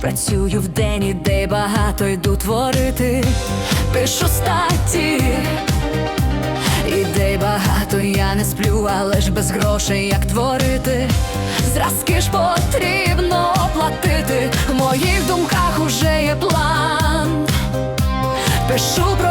працюю вдень, ідей багато йду творити, пишу статті, ідей багато, я не сплю, але ж без грошей як творити. Зразки ж потрібно платити. В моїх думках уже є план. Пишу проєкт,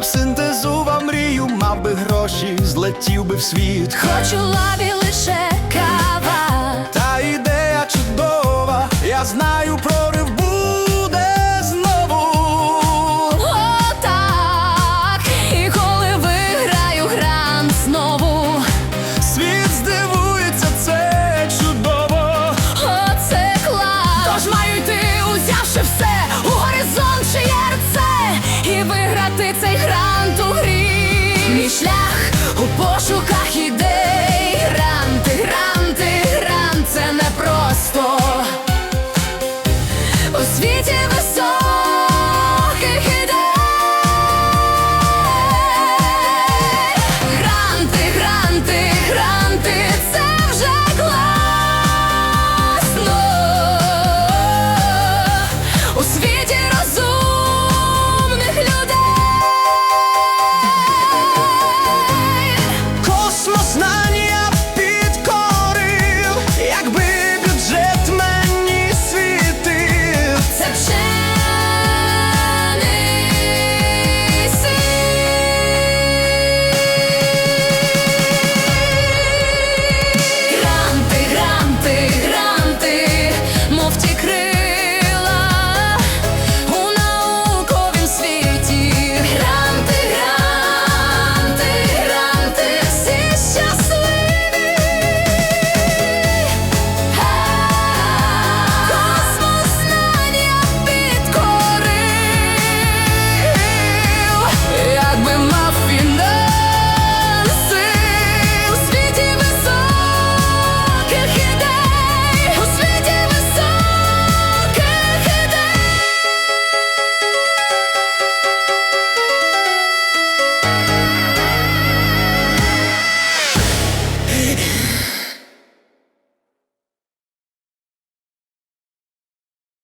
Б синтезував мрію, мав би гроші, злетів би в світ. Хочу світі.